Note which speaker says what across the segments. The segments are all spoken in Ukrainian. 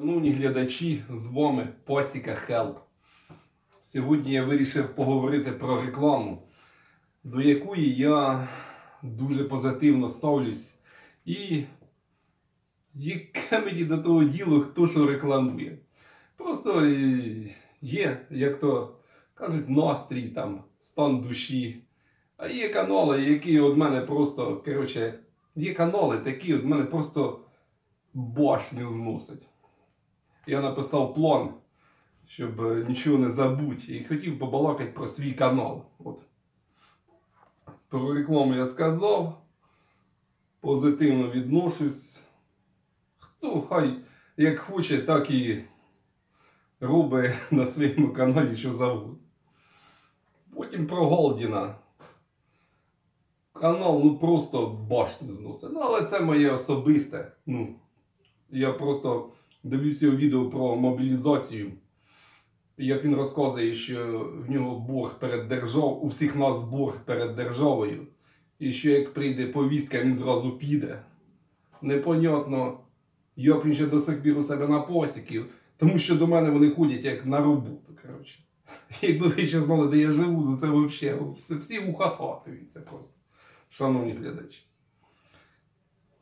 Speaker 1: Шановні глядачі, з вами Посіка Хелп. Сьогодні я вирішив поговорити про рекламу, до якої я дуже позитивно ставлюсь. І яке мені до того діло, хто що рекламує. Просто е, є, як то кажуть, настрій, там, стан душі. А є канали, які від мене просто, коротше, є канали, такі від мене просто башню зносять я написав план, щоб е, нічого не забути. І хотів побалакати про свій канал. От. Про рекламу я сказав. Позитивно відношусь. Хто хай як хоче, так і робить на своєму каналі, що завгодно. Потім про Голдіна. Канал ну просто башню зносить. Ну, але це моє особисте. Ну, я просто дивлюся його відео про мобілізацію. Як він розказує, що в нього борг перед державою, у всіх нас борг перед державою. І що як прийде повістка, він зразу піде. Непонятно, як він ще до сих пір у себе на посіків, тому що до мене вони ходять як на роботу. Коротше. Якби ви ще знали, де я живу, то це взагалі всі ухахатуються просто, шановні глядачі.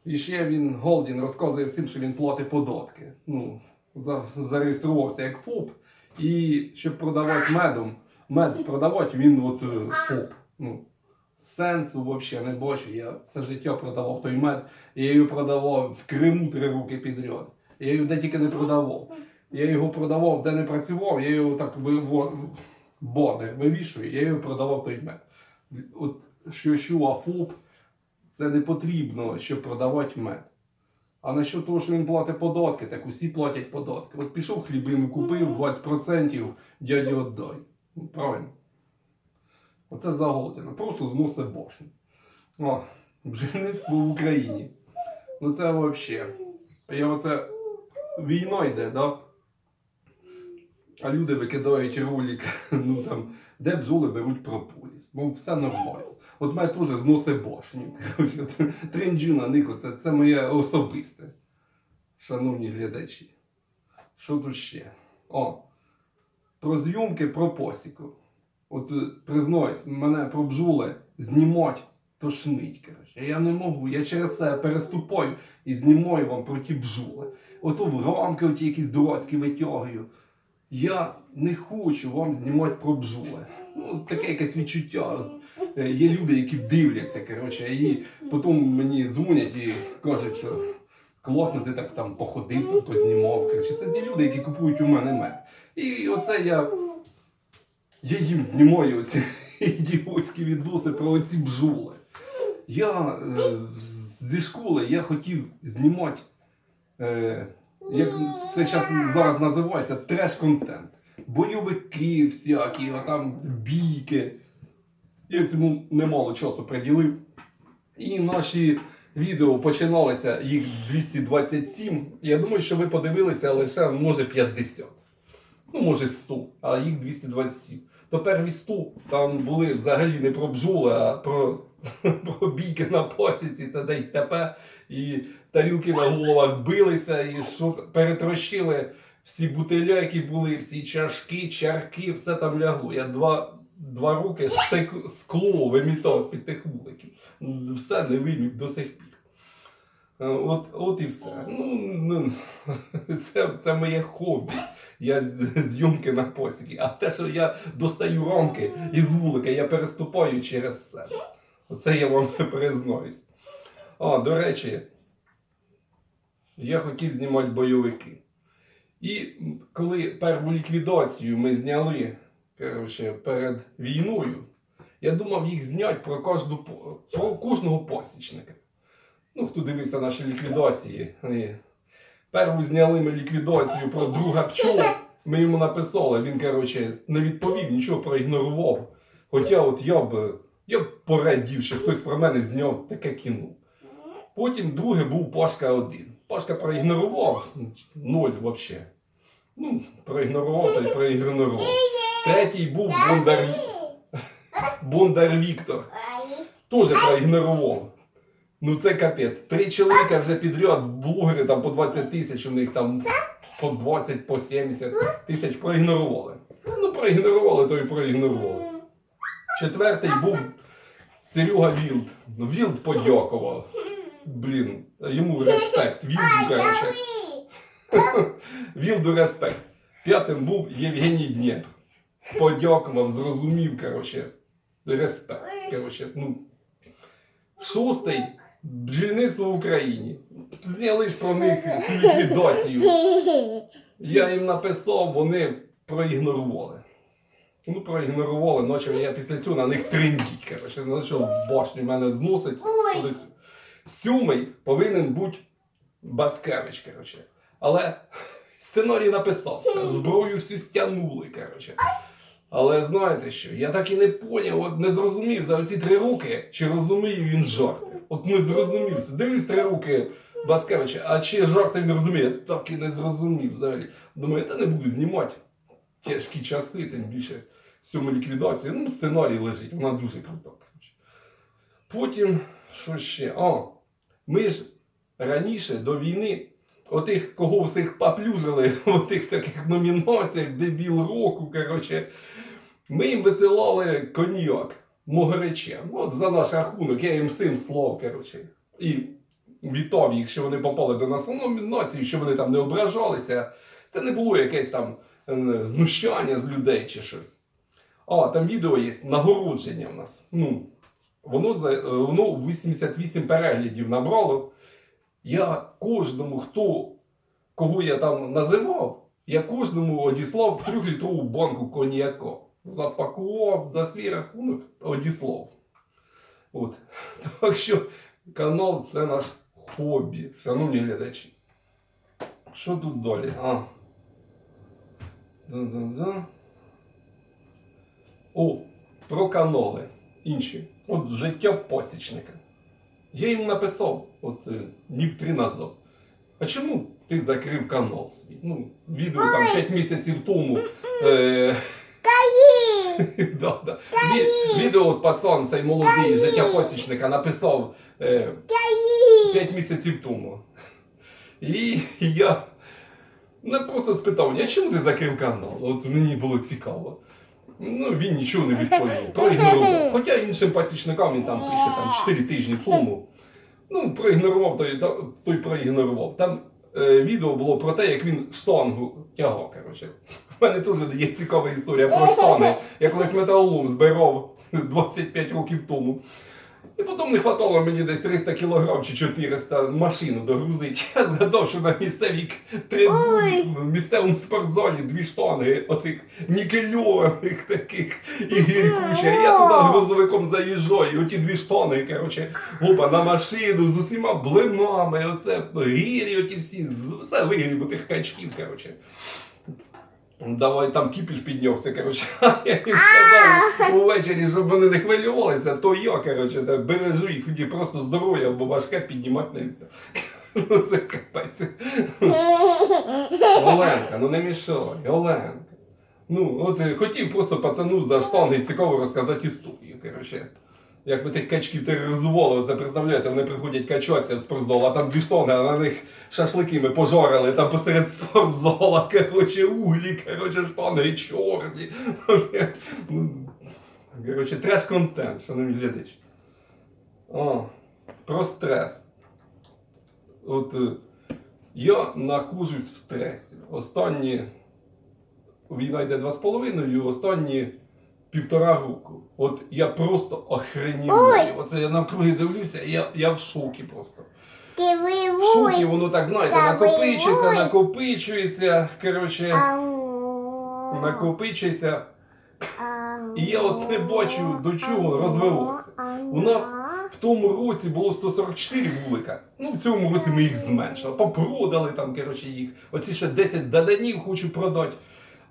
Speaker 1: І ще він Голдін розказує всім, що він платить податки. Ну, за, зареєструвався як ФОП. І щоб продавати медом, мед продавати, він от е, ФОП. Ну, сенсу взагалі не бачу. Я все життя продавав той мед. Я його продавав в Криму три роки підряд. Я його де тільки не продавав. Я його продавав, де не працював, я його так виво... боди вивішую, я його продавав той мед. От що що, а ФОП це не потрібно, щоб продавати мед. А насчет того, що він платить податки, так усі платять податки. От пішов хлібину, купив 20%, дяді віддай. Ну, правильно. Оце загодина. Просто зносить башню. О, бджільництво в Україні. Ну це взагалі. Я оце війна йде, да? А люди викидають ролик, ну там, де бджоли беруть прополіс. Ну, все нормально. От мене теж зносить башню. Тринджу на них, оце, це моє особисте. Шановні глядачі. Що тут ще? О, про зйомки про посіку. От е, признаюсь, мене про бджоли знімать тошнить. Коротше. Я не можу, я через це переступаю і знімаю вам про ті бджоли. Ото в рамки оті якісь дурацькі витягую. Я не хочу вам знімати про бджоли. Ну, таке якесь відчуття. Е, Є люди, які дивляться, коротше, і потім мені дзвонять і кажуть, що класно, ти так там походив, там познімав. Коротше, це ті люди, які купують у мене мед. І оце я. Я їм знімаю оці ідіотські відоси про оці бджоли. Я е, зі школи я хотів знімати, е, як це щас, зараз називається, треш-контент. Бойовики всякі, а там бійки. Я цьому немало часу приділив. І наші відео починалися їх 227. Я думаю, що ви подивилися лише може 50. Ну, може 100, а їх 227. То перві 100 там були взагалі не про бджоли, а про, про бійки на посіці та й т.п. І тарілки на головах билися, і що перетрощили всі бутиля, які були, всі чашки, чарки, все там лягло. Я два, два роки стек, скло вимітав з-під тих вуликів. Все не вимів до сих пір. Е, От, от і все. Ну, ну, це, це моє хобі. Я зйомки на посіки. А те, що я достаю рамки із вулика, я переступаю через себе. Оце я вам признаюсь. А, до речі, я хотів знімати бойовики. І коли перву ліквідацію ми зняли коротше, перед війною, я думав їх зняти про, кожну, про кожного посічника. Ну, хто дивився наші ліквідації. Перву зняли ми ліквідацію про друга пчол. Ми йому написали, він, коротше, не відповів, нічого проігнорував. Хоча от я б, я б порадів, що хтось про мене зняв таке кіно. Потім другий був Пашка 1. Пашка проігнорував, ноль взагалі. Ну, проігнорував та й проігнорував. Третій був Бондар, Бондар Віктор. Теж проігнорував. Ну це капець. Три чоловіка вже підряд, блогери там по 20 тисяч у них там по 20, по 70 тисяч проігнорували. Ну, проігнорували, то і проігнорували. Четвертий був Серега Вілд. Вілд подякував. Блін, йому респект. Вілду, коротше. Вілду респект. П'ятим був Євгеній Днєпр. Подякував, зрозумів, коротше. Респект. Коротше, ну. Шостий бджільництво в Україні. Зняли ж про них цю ліквідацію. Я їм написав, вони проігнорували. Ну, проігнорували, ночі я після цього на них триндіть, коротше, почав башню мене зносить.
Speaker 2: Ой.
Speaker 1: Сьомий повинен бути Баскевич, коротше. Але сценарій написався, зброю всю стягнули, коротше. Але знаєте що, я так і не поняв, от не зрозумів за оці три роки, чи розуміє він жарти. От не зрозумів. Дивлюсь три роки Баскевича, а чи жарти він розуміє, так і не зрозумів взагалі. Думаю, та не буду знімати. Тяжкі часи, тим більше сьому ліквідації. Ну, сценарій лежить, вона дуже крута. Потім, що ще? О, ми ж раніше до війни, отих, кого всіх поплюжили отих всяких номінаціях, дебіл року, коротше, ми їм висилали коньяк могречем. От за наш рахунок, я їм всім слов, коротше. І вітав їх, що вони попали до нас у номінації, що вони там не ображалися. Це не було якесь там е, знущання з людей чи щось. А, там відео є, нагородження в нас. Ну, воно, е, воно 88 переглядів набрало. Я кожному, хто, кого я там називав, я кожному одіслав трьохлітрову банку коньяка. Запакував за свій рахунок, одіслав. От. Так що канал це наш хобі, шановні глядачі. Що тут далі? А. Да-да-да. О, про канали інші. От життя пасічника. Я їм написав от е, днів три назад. А чому ти закрив канал свій? Ну, відео там 5 місяців тому. Е, да, да. Ві- відео от пацан цей молодий життя пасічника написав е, 5 місяців тому. І я не просто спитав, а чому ти закрив канал? От мені було цікаво. Ну, він нічого не відповів. Проігнорував. Хоча іншим пасічникам він там пише там 4 тижні тому. Ну, проігнорував, той, той проігнорував. Там е, відео було про те, як він штангу тягав. Коротше. У мене теж є цікава історія про штани. Я колись металолом збирав 25 років тому. І потім не хватало мені десь 300 кілограм чи 400 машину догрузити. Я згадав, що на місцевій трибуні, в місцевому спортзалі дві штанги оцих нікельованих таких і гіркуча. І я туди грузовиком заїжджаю, і оті дві штани, коротше, опа, на машину з усіма блинами, оце гірі, оті всі, все вигріб у тих качків, коротше. Давай там кіпіш піднявся, коротше. Я їм сказав увечері, щоб вони не хвилювалися, то я, коротше, бережу їх тоді просто здоров'я, бо важке піднімати не все. Ну це капець. Оленка, ну не мішай, Оленка. Ну, от е, хотів просто пацану за штанги цікаво розказати історію, коротше. Як ви тих качків тероризували, це представляєте, вони приходять качатися в спортзал, а там дві штанги, а на них шашлики ми пожарили, там посеред спортзала, коротше, углі, коротше, штанги чорні. Ну, Коротше, треш-контент, шановні глядачі. О, про стрес. От е, я нахожусь в стресі. Останні війна йде два з половиною, останні півтора року. От я просто охреніваю. Оце я навкруги дивлюся, і я, я в шокі просто. В шокі воно так, знаєте, накопичується, накопичується. Коротше, накопичується. І я от не бачу, до чого розвиватися. У нас В тому році було 144 вулика. Ну, в цьому році ми їх зменшили. Попродали там, коротше, їх. Оці ще 10 даданів хочу продати.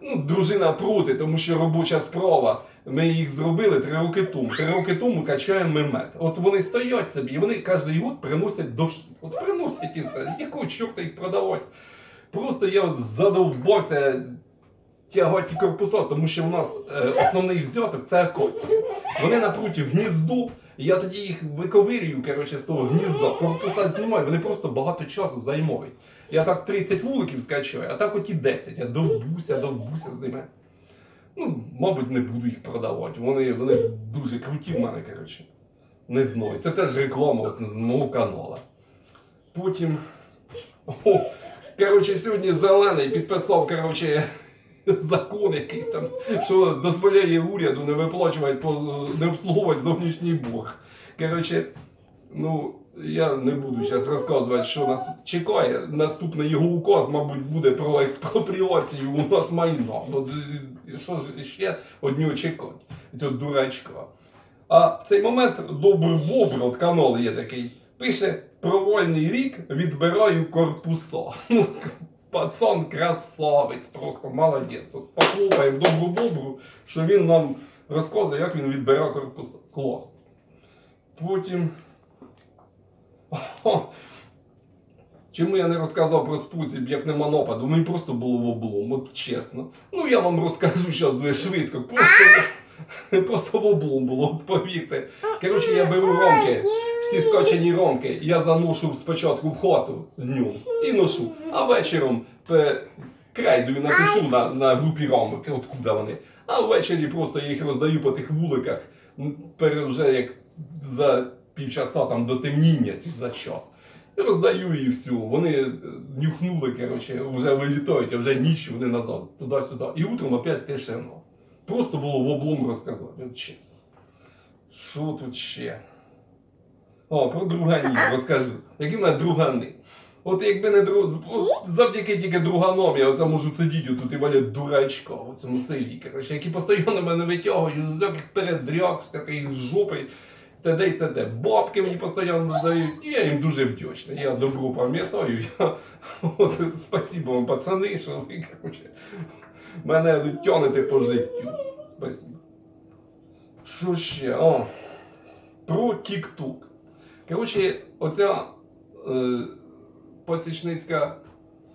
Speaker 1: Ну, дружина проти, тому що робоча справа. Ми їх зробили три роки тому. Три роки тому качаємо ми мед. От вони стоять собі, і вони кожен год приносять дохід. От приносять і все. Якого чорта їх продавати? Просто я задовбався тягати корпуса, тому що у нас е, основний взяток це акації. Вони напроти гнізду Я тоді їх виковирюю, коротше, з того гнізда, корпуса знімаю, вони просто багато часу займають. Я так 30 вуликів скачаю, а так оті 10. Я довбуся, довбуся з ними. Ну, мабуть, не буду їх продавати. Вони, вони дуже круті в мене, коротше. Не знаю. Це теж реклама от, з мого каналу. Потім. О, коротше, сьогодні зелений підписав, коротше, закон якийсь там, що дозволяє уряду не виплачувати, не обслуговувати зовнішній борг. Коротше, ну, я не буду зараз розказувати, що нас чекає. Наступний його указ, мабуть, буде про експропріацію у нас майна. Бо е, що ж ще однього чекати, цього дурачка. А в цей момент добрий бобр, от канал є такий, пише провольний рік відбираю корпуса. Ну, Пацан красавець, просто молодець. От похлопаємо добру бобру, що він нам розказує, як він відбирає корпуса. Клас. Потім. Чому я не розказав про спосіб, як нема нападу? Мені просто було в облом, от чесно. Ну я вам розкажу зараз дуже швидко. Просто, просто в облом було, повірте. Коротше, я беру ромки, всі скочені ромки, я заношу спочатку в хату днем і ношу, а вечором крайдою напишу на, на групі ромок, откуда вони. А ввечері просто я їх роздаю по тих вуликах, вже як за півчаса там до темніння, чи за час. І роздаю і все. Вони е, нюхнули, коротше, вже вилітають, а вже ніч вони назад, туди-сюди. І утром опять тишина. Просто було в облом розказати, от чесно. Що тут ще? О, про друганів розкажу. Які в мене другани? От якби не друг... завдяки тільки друганом я оце можу сидіти тут і валять дурачка в цьому селі, коротше, які постійно мене витягують з передряг, всяких жопи, т.д. і т.д. Бабки мені постійно дають, і я їм дуже вдячний. Я добру пам'ятаю. Я... От, спасибо вам, пацани, що ви, коротше, мене тянете по життю. Спасибо. Що ще? О, про TikTok. Коротше, оця е, посічницька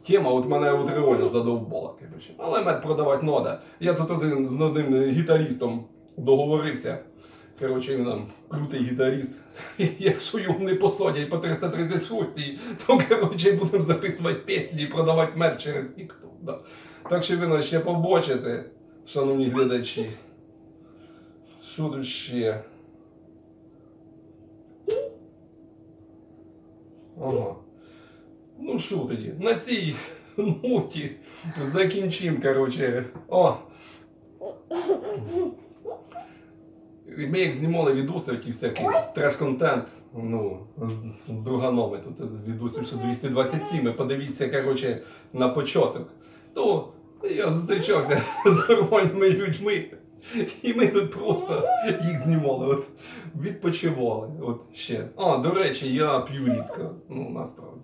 Speaker 1: тема от мене от реально задовбала. Коротше. Але мед продавати треба. Я тут один з одним гітарістом договорився. Коротше, він там крутий гітаріст. Якщо його не посадять по 336, то коротше будемо записувати пісні і продавати мед через TikTok. Да. Так що ви нас ще побачите, шановні глядачі. Що тут ще? Ага. Ну що тоді? На цій ноті закінчимо, коротше. О! І Ми як знімали відоси, які всякі треш-контент, ну, з друганами, тут відосів ще 227, і подивіться, коротше, на початок. То я зустрічався з нормальними людьми, і ми тут просто їх знімали, от відпочивали. От ще. А, до речі, я п'ю рідко, ну насправді.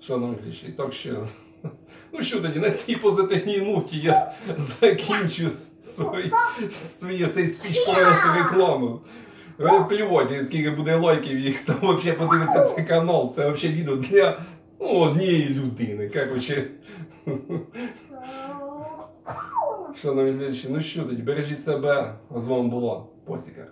Speaker 1: Шановні так що. Ну що тоді, на цій позитивній ноті я закінчу свій, свій цей спіч про рекламу. Ви Плювати, скільки буде лайків і хто взагалі подивиться цей канал. Це взагалі відео для ну, однієї людини. Короче. Шановні глядачі, ну що тоді, бережіть себе. З вами була Посіка.